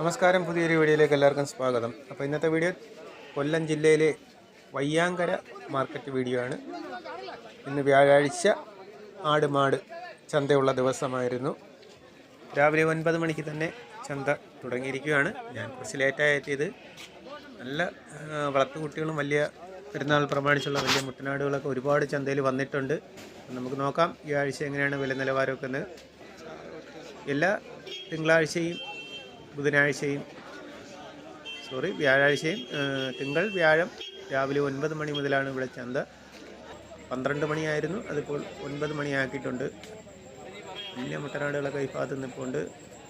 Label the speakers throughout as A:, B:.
A: നമസ്കാരം. പുതിയൊരു വീഡിയോയിലേക്ക് എല്ലാവർക്കും സ്വാഗതം. അപ്പോൾ ഇന്നത്തെ വീഡിയോ കൊല്ലം ജില്ലയിലെ വയ്യാങ്കര മാർക്കറ്റ് വീഡിയോ ആണ്. ഇന്ന് വ്യാഴാഴ്ച ആട് മാട് ചന്തയുള്ള ദിവസമായിരുന്നു. രാവിലെ ഒൻപത് മണിക്ക് തന്നെ ചന്ത തുടങ്ങിയിരിക്കുകയാണ്. ഞാൻ കുറച്ച് ലേറ്റായി എത്തിയത്. നല്ല വളർത്തുകുട്ടികളും വലിയ പെരുന്നാൾ പ്രമാണിച്ചുള്ള വലിയ മുട്ടനാടുകളൊക്കെ ഒരുപാട് ചന്തയിൽ വന്നിട്ടുണ്ട്. നമുക്ക് നോക്കാം ഈ ആഴ്ച എങ്ങനെയാണ് വില നിലവാരമൊക്കെ എന്ന്. എല്ലാ തിങ്കളാഴ്ചയും ബുധനാഴ്ചയും സോറി വ്യാഴാഴ്ചയും തിങ്കൾ വ്യാഴം രാവിലെ ഒൻപത് മണി മുതലാണ് ഇവിടെ ചന്ത. പന്ത്രണ്ട് മണിയായിരുന്നു അതിപ്പോൾ ഒൻപത് മണിയാക്കിയിട്ടുണ്ട്. വലിയ മുട്ടനാടുകളൊക്കെ ഈ ഭാഗത്ത് നിൽപ്പുണ്ട്.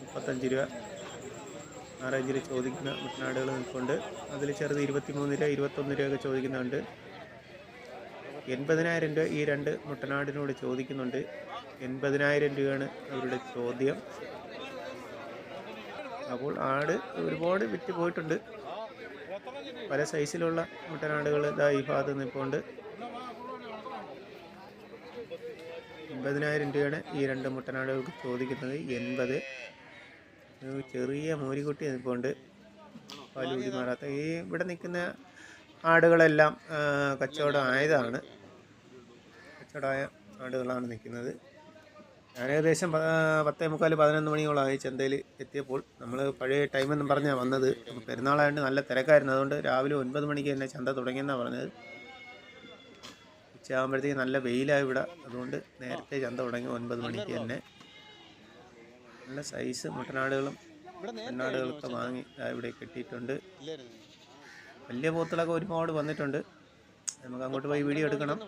A: മുപ്പത്തഞ്ച് രൂപ ആറഞ്ച് രൂപ ചോദിക്കുന്ന മുട്ടനാടുകൾ നിൽപ്പുണ്ട്. അതിൽ ചെറുത് ഇരുപത്തിമൂന്ന് രൂപ ഇരുപത്തൊന്ന് രൂപയൊക്കെ ചോദിക്കുന്നുണ്ട്. എൺപതിനായിരം രൂപ ഈ രണ്ട് മുട്ടനാടിനോട് ചോദിക്കുന്നുണ്ട്. എൺപതിനായിരം രൂപയാണ് അവരുടെ ചോദ്യം. അപ്പോൾ ആട് ഒരുപാട് വിറ്റ് പോയിട്ടുണ്ട്. പല സൈസിലുള്ള മുട്ടനാടുകൾ ഇതാ ഈ ഭാഗത്ത് നിൽപ്പുണ്ട്. എൺപതിനായിരം രൂപയാണ് ഈ രണ്ട് മുട്ടനാടുകൾക്ക് ചോദിക്കുന്നത്. എൺപത്. ചെറിയ മൂരിക്കുട്ടി നിൽപ്പുണ്ട്. പാലൂരി മാറാത്ത. ഈ ഇവിടെ നിൽക്കുന്ന ആടുകളെല്ലാം കച്ചവടം ആയതാണ്. കച്ചവടമായ ആടുകളാണ് നിൽക്കുന്നത്. ഞാൻ ഏകദേശം പത്തേ മുക്കാൽ പതിനൊന്ന് മണിയോളമായി ചന്തയിൽ എത്തിയപ്പോൾ നമ്മൾ പഴയ ടൈമെന്ന് പറഞ്ഞാണ് വന്നത്. പെരുന്നാളായതുകൊണ്ട് നല്ല തിരക്കായിരുന്നു. അതുകൊണ്ട് രാവിലെ ഒൻപത് മണിക്ക് തന്നെ ചന്ത തുടങ്ങിയെന്നാണ് പറഞ്ഞത്. ഉച്ചയാകുമ്പോഴത്തേക്ക് നല്ല വെയിലായി ഇവിടെ. അതുകൊണ്ട് നേരത്തെ ചന്ത തുടങ്ങി ഒൻപത് മണിക്ക് തന്നെ. നല്ല സൈസ് മുട്ടനാടുകളും പെണ്ണാടുകളൊക്കെ വാങ്ങി ഇവിടെ കെട്ടിയിട്ടുണ്ട്. വലിയ പോത്തുകളൊക്കെ ഒരുപാട് വന്നിട്ടുണ്ട്. നമുക്ക് അങ്ങോട്ട് പോയി വീഡിയോ എടുക്കണം.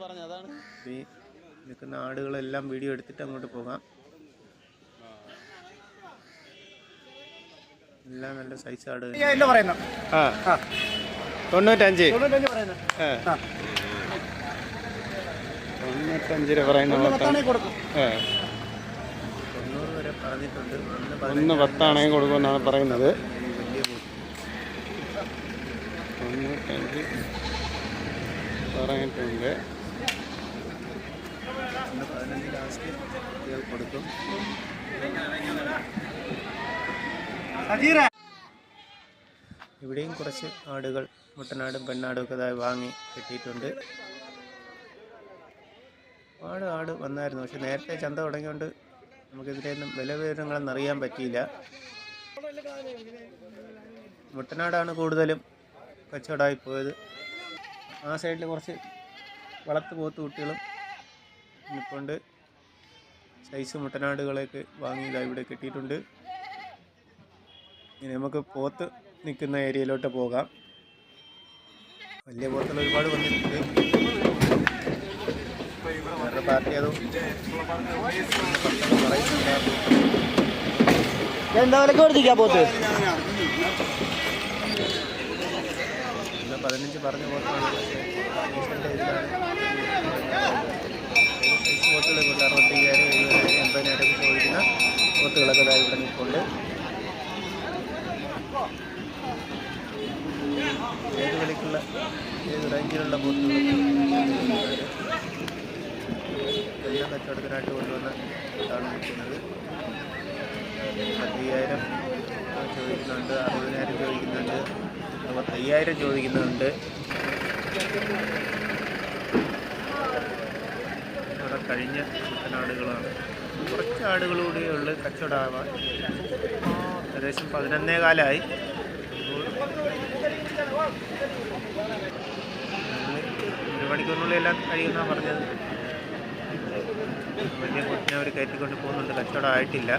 A: നിൽക്കുന്ന ആടുകളെല്ലാം വീഡിയോ എടുത്തിട്ട് അങ്ങോട്ട് പോകാം. എല്ലാം നല്ല സൈസ് ആട്
B: ഇല്ല പറയുന്നു.
A: ആ. തൊണ്ണൂറ്റഞ്ച്.
B: തൊണ്ണൂറ്റഞ്ച്
A: രൂപ പറയുന്ന തൊണ്ണൂറ് വരെ പറഞ്ഞിട്ടുണ്ട്. ഒന്ന്
C: ഒന്ന് പത്താണെങ്കിൽ കൊടുക്കുമെന്നാണ് പറയുന്നത്. തൊണ്ണൂറ്റഞ്ച് പറഞ്ഞിട്ടുണ്ട്.
A: ഒന്ന് പതിനഞ്ച് ലാസ്റ്റ് കൊടുക്കും. ഇവിടെയും കുറച്ച് ആടുകൾ മുട്ടനാടും പെണ്ണാടും ഒക്കെ വാങ്ങി കിട്ടിയിട്ടുണ്ട്. ആട് ആട് വന്നായിരുന്നു പക്ഷെ നേരത്തെ ചന്ത തുടങ്ങിയോണ്ട് നമുക്കിതിലൊന്നും വില വിവരങ്ങളൊന്നും അറിയാൻ പറ്റിയില്ല. മുട്ടനാടാണ് കൂടുതലും കച്ചവടമായി പോയത്. ആ സൈഡിൽ കുറച്ച് വളർത്തു പോത്ത് കുട്ടികളും നിൽപ്പുണ്ട് സൈസ് മുട്ടനാടുകളൊക്കെ വാങ്ങി ഇവിടെ കിട്ടിയിട്ടുണ്ട്. ഇനി നമുക്ക് പോത്ത് നിൽക്കുന്ന ഏരിയയിലോട്ട് പോകാം. വലിയ പോത്തുകൾ ഒരുപാട് വന്നിട്ടുണ്ട്. വേറെ പാർട്ടി അതും പറയുന്നില്ല
B: പോത്ത്?
A: പതിനഞ്ച് പറഞ്ഞ പോത്താണ്. പോത്തുകളൊക്കെ വേറെ ഇവിടെ ഏത് വിലക്കുള്ള ഏത് റേഞ്ചിലുള്ള ബോട്ടുകൾ എല്ലാ കച്ചവടത്തിനായിട്ട് കൊണ്ടുവന്ന ഇതാണ് നിൽക്കുന്നത്. അയ്യായിരം ചോദിക്കുന്നുണ്ട് അറുപതിനായിരം ചോദിക്കുന്നുണ്ട് അയ്യായിരം ചോദിക്കുന്നുണ്ട്. ഇവിടെ കഴിഞ്ഞ കുട്ടനാടുകളാണ്. കുറച്ച് ആടുകളൂടെ ഉള്ള കച്ചവടമാവാൻ ഏകദേശം പതിനൊന്നേ കാലമായി ഒരു മണിക്കൂറിനുള്ളിൽ എല്ലാം കഴിയുന്ന പറഞ്ഞത്. വലിയ കുട്ടിനെ അവർ കയറ്റിക്കൊണ്ട് പോകുന്നുണ്ട്. കച്ചവടം ആയിട്ടില്ല.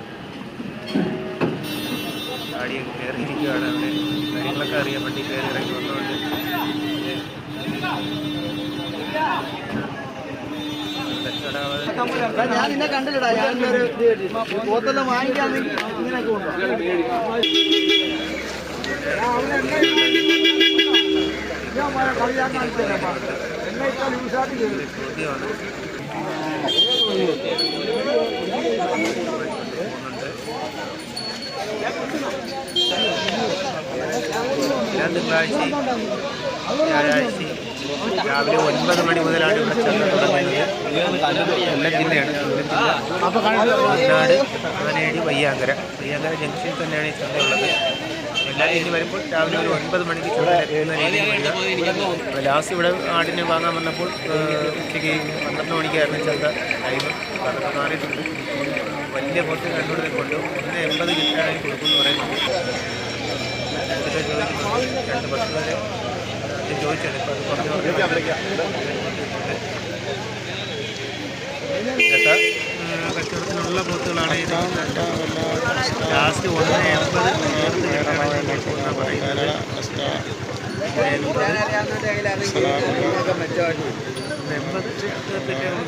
A: ഗാഡിയൊക്കെ കയറിയിരിക്കുകയാണ്. അവിടെ കാര്യങ്ങളൊക്കെ അറിയാൻ വേണ്ടി കയറി ഇറങ്ങി വന്നുകൊണ്ട് കച്ചവടം
B: ഞാൻ നിന്നെ കണ്ടില്ലടാ. ഞാൻ ഒരു പോത്തെല്ലാം വാങ്ങിക്കാന്നെങ്കിൽ ഇങ്ങനെയൊക്കെ ഉണ്ടോ
A: രാവിലെ ഒൻപത് മണി മുതലാണ് ഇവിടെ ചെന്ന് തുടങ്ങുന്നത്. കൊല്ലം ജില്ലയാണ്. കൊല്ലം ജില്ല. വയനാട് ആനേടി വയ്യാങ്കര. വയ്യാങ്കര ജംഗ്ഷനിൽ തന്നെയാണ് ഈ ചന്തയുള്ളത് എല്ലാ ഇനി വരുമ്പോൾ രാവിലെ ഒരു ഒൻപത് മണിക്ക് രീതിയിൽ ലാസ്റ്റ് ഇവിടെ ആടിനെ വാങ്ങാൻ വന്നപ്പോൾ ഉച്ചയ്ക്ക് പന്ത്രണ്ട് മണിക്കായിരുന്നു ചന്ത ടൈം പന്ത്രണ്ട് മാറിയിട്ടുണ്ട് വലിയ പോത്ത് കണ്ടുകൊണ്ട് കൊണ്ടു ഒന്ന് എൺപത് കിട്ടാനായി കൊടുക്കുമെന്ന് പറയുന്നുണ്ട് രണ്ട് പത്ത് വരെ ചോദിച്ചാണ്. ഇപ്പോൾ അത് പറഞ്ഞു കച്ചവടത്തിനുള്ള പോത്തുകളാണ് ലാസ്റ്റ് ഒന്ന് എൺപത് എൺപത്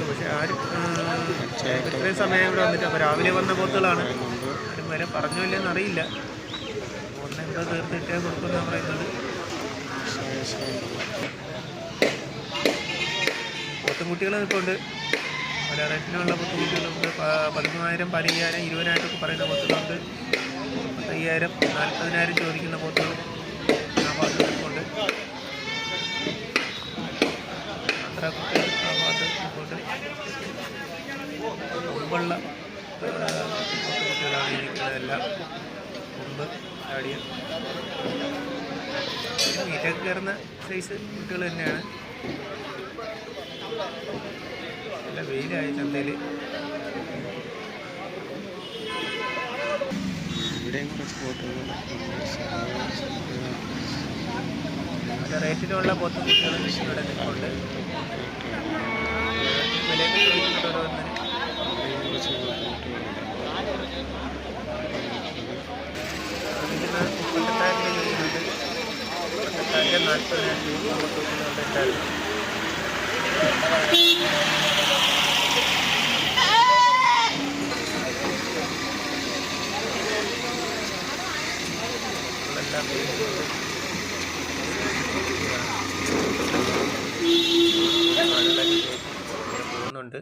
A: പക്ഷെ ആരും ഇത്രയും സമയം ഇവിടെ വന്നിട്ട് അപ്പോൾ രാവിലെ വന്ന പോത്തുകളാണ് ആരും വരെ പറഞ്ഞോ ഇല്ലെന്ന് അറിയില്ല. ഒന്ന് എൺപത് തീർത്തിട്ടേ കൊടുക്കുന്ന പറയുന്നത്. പോത്തുംകുട്ടികൾ ഇപ്പോൾ ഉണ്ട്. പല ബുദ്ധിമുട്ടുകളുണ്ട് പതിമൂവായിരം പതിനയ്യായിരം ഇരുപതിനായിരമൊക്കെ പറയുന്ന പോത്തുകളുണ്ട് മുപ്പത്തയ്യായിരം നാൽപ്പതിനായിരം ചോദിക്കുന്ന പോത്തുകൾ ആ ഭാഗത്ത് നിൽപ്പുണ്ട് അത്ര കുട്ടികൾ ആ ഭാഗത്ത് നിൽപ്പുണ്ട് മുമ്പുള്ള കുട്ടികളാണ് ഇരിക്കുന്നതെല്ലാം മുമ്പ് ചാടിയ. മീറ്റൊക്കെ കയറുന്ന സൈസ് കുട്ടികൾ തന്നെയാണ്. നല്ല വെയിലായി ചന്തയിൽ
C: ഇവിടെയും കുറച്ച്
A: പല റേറ്റിലുള്ള പോത്ത് കുട്ടികൾ ഇവിടെ നിൽപ്പുണ്ട്. വിലയൊക്കെ ചോദിക്കുന്നുണ്ട് ഓരോന്നിന് മുപ്പത്തെട്ടായിരം ചോദിക്കുന്നുണ്ട്. മുപ്പത്തെട്ടായിരം നാൽപ്പതിനായിരം എല്ലാം പോകുന്നുണ്ട്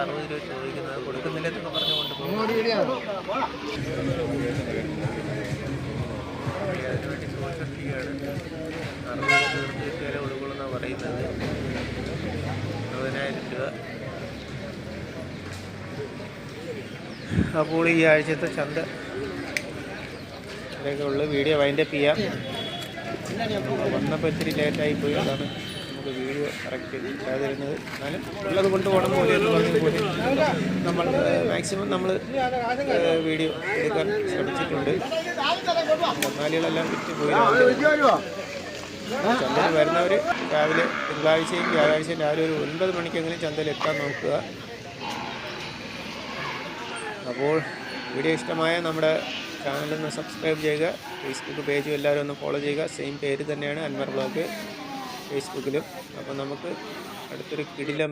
A: അറുപത് രൂപ ചോദിക്കുന്നത് കൊടുക്കുന്നില്ലെന്നൊക്കെ പറഞ്ഞു കൊണ്ടുപോകും ചോദിച്ചിരിക്കുകയാണ് അറുപത് രൂപ തീർച്ചയായിട്ടും കിട്ടിയാലേ കൊടുക്കുള്ളൂ പറയുന്നത് ഇരുപതിനായിരം രൂപ അപ്പോൾ ഈ ആഴ്ചത്തെ ചന്ത. ഇത്രയൊക്കെ ഉള്ളു വീഡിയോ വൈൻഡപ്പ് ചെയ്യാം. വന്നപ്പോൾ ഇത്തിരി ലേറ്റായി പോയി. അതാണ് നമുക്ക് വീഡിയോ കറക്റ്റ് ഇല്ലാതിരുന്നത് എന്നാലും ഉള്ളത് കൊണ്ടുപോകണം പോലെ എന്ന് പറഞ്ഞ പോലെ നമ്മൾ മാക്സിമം നമ്മൾ വീഡിയോ എടുക്കാൻ ശ്രമിച്ചിട്ടുണ്ട്. മൊന്നാലികളെല്ലാം വിറ്റ് പോയി. ചന്തയിൽ വരുന്നവർ രാവിലെ തിങ്കളാഴ്ചയും വ്യാഴാഴ്ചയും രാവിലെ ഒരു ഒൻപത് മണിക്കെങ്കിലും ചന്തയിൽ എത്താൻ നോക്കുക. അപ്പോൾ വീഡിയോ ഇഷ്ടമായ നമ്മുടെ ചാനലൊന്ന് സബ്സ്ക്രൈബ് ചെയ്യുക. ഫേസ്ബുക്ക് പേജും എല്ലാവരും ഒന്ന് ഫോളോ ചെയ്യുക. സെയിം പേര് തന്നെയാണ് അൻവർ ബ്ലോഗ് ഫേസ്ബുക്കിലും അപ്പോൾ നമുക്ക് അടുത്തൊരു കിടിലം